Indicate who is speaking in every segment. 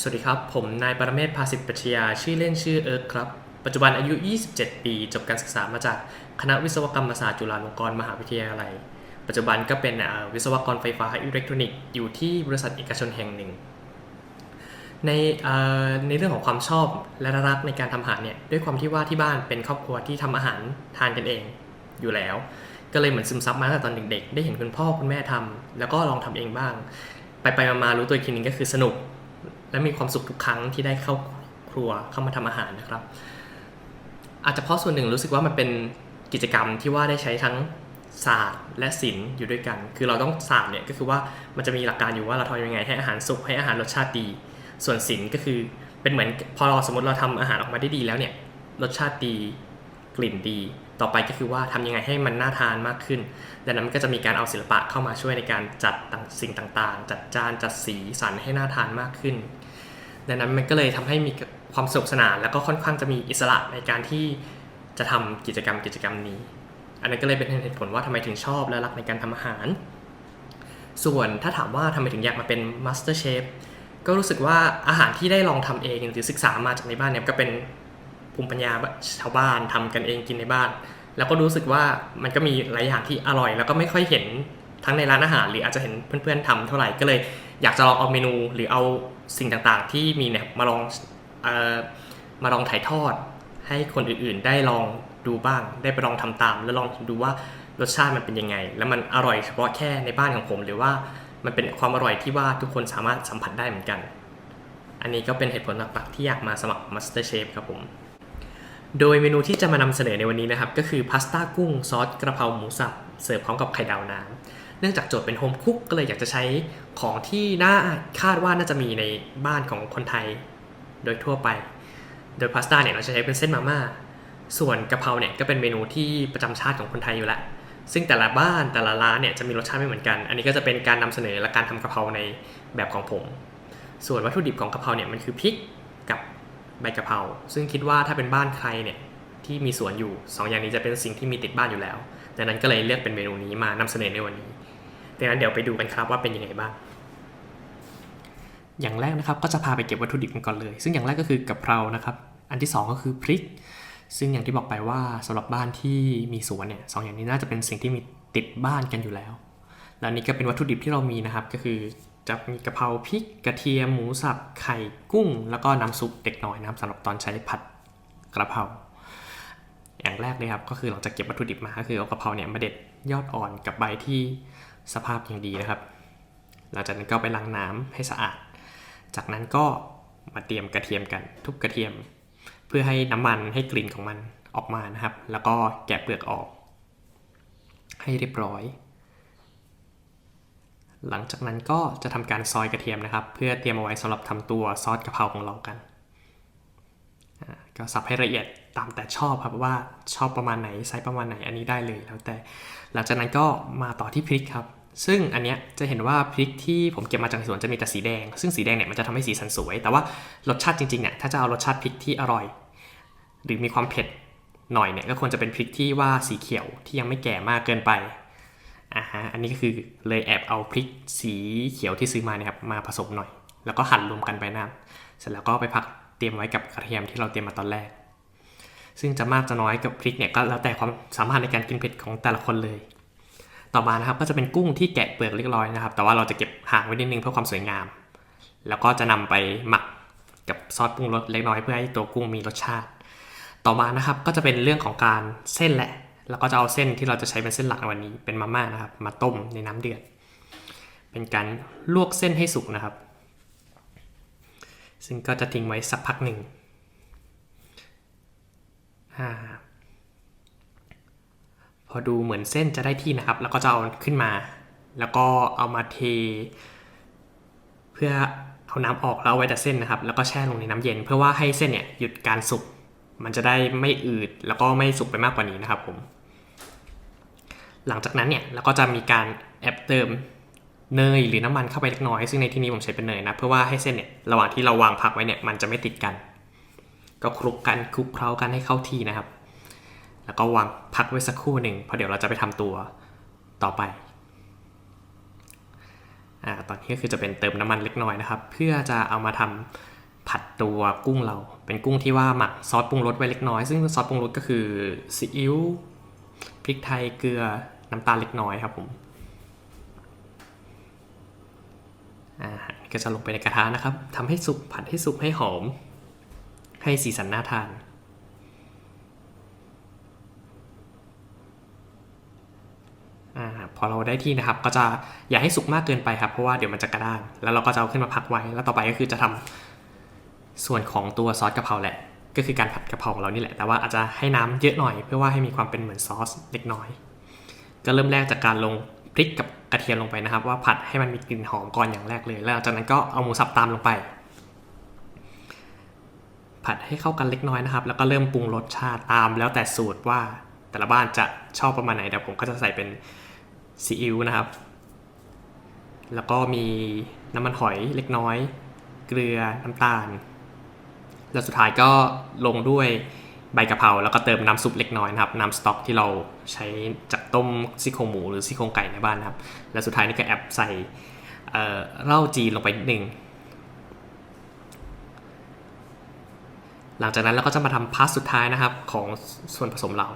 Speaker 1: สวัสดีครับ ผมนายปรเมศภาสิทธิ์ปัชญาชื่อเล่นชื่อเอิร์กครับ ปัจจุบันอายุ 27 ปี จบการศึกษามาจากคณะวิศวกรรมศาสตร์จุฬาลงกรณ์มหาวิทยาลัย ปัจจุบันก็เป็นวิศวกรไฟฟ้าอิเล็กทรอนิกส์อยู่ที่บริษัทเอกชนแห่งหนึ่ง ในเอ่อในเรื่องของความชอบและรักในการทำอาหารเนี่ยด้วยความที่ว่าที่บ้านเป็นครอบครัวที่ทำอาหารทานกันเองอยู่แล้ว ก็เลยเหมือนซึมซับมาตั้งแต่ตอนเด็กๆได้เห็นคุณพ่อคุณแม่ทำแล้วก็ลองทำเองบ้างไปไปๆมาๆรู้ตัวอีกทีนึงก็คือสนุก และมีความสุขทุกครั้งที่ได้เข้าครัวเข้ามาทำอาหารนะครับ อาจจะเพราะส่วนหนึ่งรู้สึกว่ามันเป็นกิจกรรมที่ว่าได้ใช้ทั้งศาสตร์และศิลป์อยู่ด้วยกัน คือเราต้องศาสตร์เนี่ยก็คือว่ามันจะมีหลักการอยู่ว่าเราทำยังไงให้อาหารสุกให้อาหารรสชาติดี ส่วนศิลป์ก็คือเป็นเหมือนพอเราสมมติเราทำอาหารออกมาได้ดีแล้วเนี่ยรสชาติดีกลิ่นดี ต่อไปก็คือว่าทำยังไงให้มันน่าทานมากขึ้น ดังนั้นก็จะมีการเอาศิลปะเข้ามาช่วยในการจัดต่างสิ่งต่างๆ จัดจานจัดสีสันให้น่าทานมากขึ้น ดังนั้นมันก็เลยทำให้มีความสนุกสนานแล้วก็ค่อนข้างจะมีอิสระในการที่จะทำกิจกรรมกิจกรรมนี้ อันนั้นก็เลยเป็นเหตุผลว่าทำไมถึงชอบและรักในการทำอาหาร ส่วนถ้าถามว่าทำไมถึงอยากมาเป็นมาสเตอร์เชฟก็รู้สึกว่าอาหารที่ได้ลองทำเองหรือศึกษามาจากในบ้านเนี่ยก็เป็น ภูมิปัญญาชาวบ้านทำกันเองกินในบ้าน แล้วก็รู้สึกว่ามันก็มีหลายอย่างที่อร่อย แล้วก็ไม่ค่อยเห็นทั้งในร้านอาหาร หรืออาจจะเห็นเพื่อนๆทำเท่าไหร่ก็เลย อยากจะลองเอาเมนูหรือเอาสิ่งต่างๆ ที่มีเนี่ยมาลองออมาลองถ่ายทอด ให้คนอื่นๆ ได้ลองดูบ้าง ได้ไปลองทำตาม แล้วลองดูว่ารสชาติมันเป็นยังไง แล้วมันอร่อยเฉพาะแค่ในบ้านของผมหรือว่ามันเป็นความอร่อยที่ว่าทุกคนสามารถสัมผัสได้เหมือนกัน อันนี้ก็เป็นเหตุผลหลักๆที่อยากมาสมัคร Master Chef ครับผม โดยเมนูที่จะมานำเสนอในวันนี้นะครับ ก็คือพาสต้ากุ้งซอสกระเพราหมูสับเสิร์ฟพร้อมกับไข่ดาวน้ำเนื่องจากโจทย์เป็นโฮมคุกก็เลยอยากจะใช้ของที่น่าคาดว่าน่าจะมีในบ้านของคนไทยโดยทั่วไป โดยพาสต้าเนี่ยเราจะใช้เป็นเส้นมาม่าส่วนกะเพราเนี่ยก็เป็นเมนูที่ประจำชาติของคนไทยอยู่แล้ว ซึ่งแต่ละบ้านแต่ละร้านเนี่ยจะมีรสชาติไม่เหมือนกัน อันนี้ก็จะเป็นการนำเสนอและการทำกะเพราในแบบของผม ส่วนวัตถุดิบของกะเพราเนี่ยมันคือพริก ใบกะเพราซึ่งคิดว่าถ้าเป็นบ้านใครเนี่ยที่มีสวนอยู่สองอย่างนี้จะเป็นสิ่งที่มีติดบ้านอยู่แล้วดังนั้นก็เลยเลือกเป็นเมนูนี้มานำเสนอในวันนี้ดังนั้นเดี๋ยวไปดูกันครับว่าเป็นยังไงบ้างอย่างแรกนะครับก็จะพาไปเก็บวัตถุดิบกันก่อนเลย ซึ่งอย่างแรกก็คือกะเพรานะครับ อันที่สองก็คือพริก ซึ่งอย่างที่บอกไปว่าสำหรับบ้านที่มีสวนเนี่ยสองอย่างนี้น่าจะเป็นสิ่งที่มีติดบ้านกันอยู่แล้ว แล้วนี่ก็เป็นวัตถุดิบที่เรามีนะครับก็คือ จะมีกะเพราพริกกระเทียมหมูสับไข่กุ้ง แล้วก็น้ำซุปเด็กน้อยนะครับสำหรับตอนใช้ผัดกระเพราอย่างแรกเลยครับก็คือหลังจากเก็บวัตถุดิบมาก็คือเอากะเพราเนี่ยมาเด็ดยอดอ่อนกับใบที่สภาพย่างดีนะครับ หลังจากนั้นก็ไปล้างน้ำให้สะอาด จากนั้นก็มาเตรียมกระเทียมกันทุบกระเทียม เพื่อให้น้ำมันให้กลิ่นของมันออกมานะครับ แล้วก็แกะเปลือกออก ให้เรียบร้อย หลังจากนั้นก็จะทำการซอยกระเทียมนะครับ เพื่อเตรียมเอาไว้สำหรับทำตัวซอสกะเพราของเรากันก็สับให้ละเอียดตามแต่ชอบครับว่าชอบประมาณไหนไซส์ประมาณไหนอันนี้ได้เลยแล้วแต่ หลังจากนั้นก็มาต่อที่พริกครับ ซึ่งอันเนี้ยจะเห็นว่าพริกที่ผมเก็บมาจากสวนจะมีแต่สีแดง ซึ่งสีแดงเนี่ยมันจะทำให้สีสันสวย แต่ว่ารสชาติจริงๆเนี่ยถ้าจะเอารสชาติพริกที่อร่อย หรือมีความเผ็ดหน่อยเนี่ยก็ควรจะเป็นพริกที่ว่าสีเขียวที่ยังไม่แก่มากเกินไป อ่าฮะอันนี้ก็คือเลยแอบเอาพริกสีเขียวที่ซื้อมาเนี่ยครับมาผสมหน่อย แล้วก็หั่นรวมกันไปน้ำเสร็จแล้วก็ไปพักเตรียมไว้กับกระเทียมที่เราเตรียมมาตอนแรก ซึ่งจะมากจะน้อยกับพริกเนี่ยก็แล้วแต่ความสามารถในการกินเผ็ดของแต่ละคนเลย ต่อมานะครับก็จะเป็นกุ้งที่แกะเปลือกเรียบร้อยนะครับ แต่ว่าเราจะเก็บห่างไว้นิดนึงเพื่อความสวยงาม แล้วก็จะนำไปหมักกับซอสปรุงรสเล็กน้อยเพื่อให้ตัวกุ้งมีรสชาติ ต่อมานะครับก็จะเป็นเรื่องของการเส้นแหละ แล้วก็จะเอาเส้นที่เราจะใช้เป็นเส้นหลักวันนี้เป็นมาม่านะครับ มาต้มในน้ำเดือด เป็นการลวกเส้นให้สุกนะครับ ซึ่งก็จะทิ้งไว้สักพักหนึ่งอพอดูเหมือนเส้นจะได้ที่นะครับ แล้วก็จะเอาขึ้นมา แล้วก็เอามาเท เพื่อเอาน้ำออกแล้วเอาไว้แต่เส้นนะครับ แล้วก็แช่ลงในน้ำเย็น เพื่อว่าให้เส้นเนี่ยหยุดการสุกมันจะได้ไม่อืดแล้วก็ไม่สุกไปมากกว่านี้นะครับผม หลังจากนั้นเนี่ยเราก็จะมีการแอบเติมเนยหรือน้ำมันเข้าไปเล็กน้อย ซึ่งในที่นี้ผมใช้เป็นเนยนะ เพื่อว่าให้เส้นเนี่ยระหว่างที่เราวางพักไว้เนี่ยมันจะไม่ติดกัน ก็คลุกกันคลุกเคล้ากันให้เข้าที่นะครับ แล้วก็วางพักไว้สักครู่หนึ่งเพราะเดี๋ยวเราจะไปทำตัวต่อไปอ่าตอนนี้ก็คือจะเป็นเติมน้ำมันเล็กน้อยนะครับ เพื่อจะเอามาทำผัดตัวกุ้งเรา เป็นกุ้งที่ว่าหมักซอสปรุงรสไว้เล็กน้อย ซึ่งซอสปรุงรสก็คือซีอิ๊วพริกไทยเกลือ น้ำตาลเล็กน้อยครับผมอ่าก็จะลงไปในกระทะนะครับทำให้สุกผัดให้สุกให้หอม ให้สีสันน่าทานอาพอเราได้ที่นะครับ ก็จะอย่าให้สุกมากเกินไปครับ เพราะว่าเดี๋ยวมันจะกระด้าง แล้วเราก็จะเอาขึ้นมาพักไว้ แล้วต่อไปก็คือจะทำส่วนของตัวซอสกะเพราแหละ ก็คือการผัดกะเพราของเรานี่แหละ แต่ว่าอาจจะให้น้ำเยอะหน่อยเพื่อว่าให้มีความเป็นเหมือนซอสเล็กน้อย ก็เริ่มแรกจากการลงพริกกับกระเทียมลงไปนะครับ ว่าผัดให้มันมีกลิ่นหอมก่อนอย่างแรกเลย แล้วหลังจากนั้นก็เอาหมูสับตามลงไป ผัดให้เข้ากันเล็กน้อยนะครับ แล้วก็เริ่มปรุงรสชาติตาม แล้วแต่สูตรว่าแต่ละบ้านจะชอบประมาณไหนเดี๋ยวผมก็จะใส่เป็นซีอิ๊วนะครับ แล้วก็มีน้ำมันหอยเล็กน้อย เกลือน้ำตาล แล้วสุดท้ายก็ลงด้วย ใบกะเพราแล้วก็เติมน้ำซุปเล็กน้อยนะครับน้ำสต๊อกที่เราใช้จากต้มซี่โครงหมูหรือซี่โครงไก่ในบ้านนะครับ แล้วสุดท้ายนี่ก็แอบใส่เอ่อเหล้าจีนลงไปนิดนึงหลังจากนั้นเราก็จะมาทำพาสสุดท้ายนะครับของส่วนผสมเรา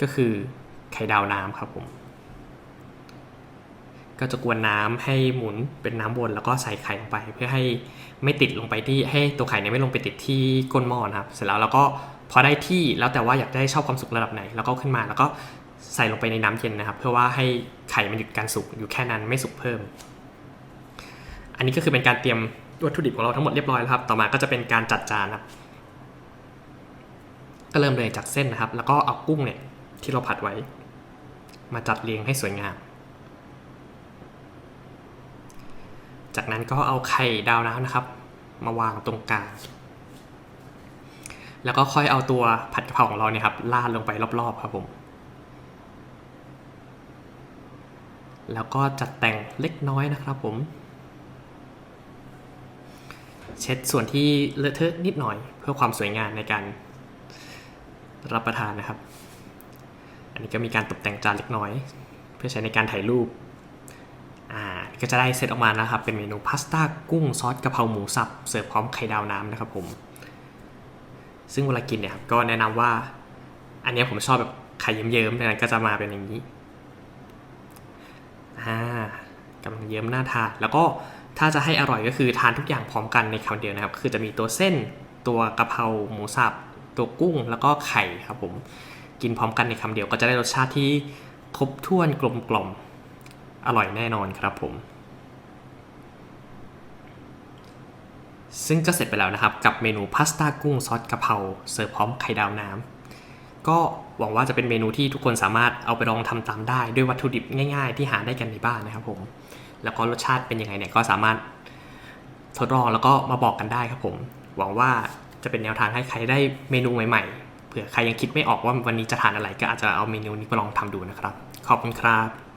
Speaker 1: ก็คือไข่ดาวน้ำครับผม ก็จะกวนน้ำให้หมุนเป็นน้ำวนแล้วก็ใส่ไข่ลงไป เพื่อให้ไม่ติดลงไปที่ให้ตัวไข่เนี่ยไม่ลงไปติดที่ก้นหม้อนะครับ เสร็จแล้วเราก็ พอได้ที่แล้วแต่ว่าอยากได้ชอบความสุกระดับไหน แล้วก็ขึ้นมาแล้วก็ใส่ลงไปในน้ำเย็นนะครับ เพื่อว่าให้ไข่มันหยุดการสุกอยู่แค่นั้นไม่สุกเพิ่ม อันนี้ก็คือเป็นการเตรียมวัตถุดิบของเราทั้งหมดเรียบร้อยแล้วครับ ต่อมาก็จะเป็นการจัดจานครับ ก็เริ่มเลยจากเส้นนะครับ แล้วก็เอากุ้งเนี่ยที่เราผัดไว้ มาจัดเรียงให้สวยงาม จากนั้นก็เอาไข่ดาวน้ำนะครับ มาวางตรงกลาง แล้วก็ค่อยเอาตัวผัดกะเพราของเราเนี่ยครับราดลงไปรอบๆครับผม แล้วก็จัดแต่งเล็กน้อยนะครับผม เช็ดส่วนที่เลอะเทอะนิดหน่อย เพื่อความสวยงามในการรับประทานนะครับ อันนี้ก็มีการตกแต่งจานเล็กน้อย เพื่อใช้ในการถ่ายรูป อ่า ก็จะได้เซตออกมานะครับ เป็นเมนูพาสต้ากุ้งซอสกะเพราหมูสับ เสิร์ฟพร้อมไข่ดาวน้ำนะครับผม ซึ่งเวลากินเนี่ยครับก็แนะนำว่า อันนี้ผมชอบแบบไข่เยิ้มๆดังนั้นก็จะมาเป็นอย่างนี้อ่ากำลังเยิ้มน่าทานแล้วก็ถ้าจะให้อร่อยก็คือทานทุกอย่างพร้อมกันในคำเดียวนะครับ คือจะมีตัวเส้นตัวกะเพราหมูสับตัวกุ้งแล้วก็ไข่ครับผมกินพร้อมกันในคำเดียวก็จะได้รสชาติที่ครบถ้วนกลมกล่อมอร่อยแน่นอนครับผม ซึ่งก็เสร็จไปแล้วนะครับ กับเมนูพาสต้ากุ้งซอสกะเพราเสิร์ฟพร้อมไข่ดาวน้ำก็หวังว่าจะเป็นเมนูที่ทุกคนสามารถเอาไปลองทำตามได้ด้วยวัตถุดิบง่าย ๆ ที่หาได้กันในบ้านนะครับผมแล้วก็รสชาติเป็นยังไงเนี่ยก็สามารถทดลองแล้วก็มาบอกกันได้ครับผม หวังว่าจะเป็นแนวทางให้ใครได้เมนูใหม่ๆเผื่อใครยังคิดไม่ออกว่าวันนี้จะทานอะไรก็อาจจะเอาเมนูนี้ไปลองทำดูนะครับ ขอบคุณครับ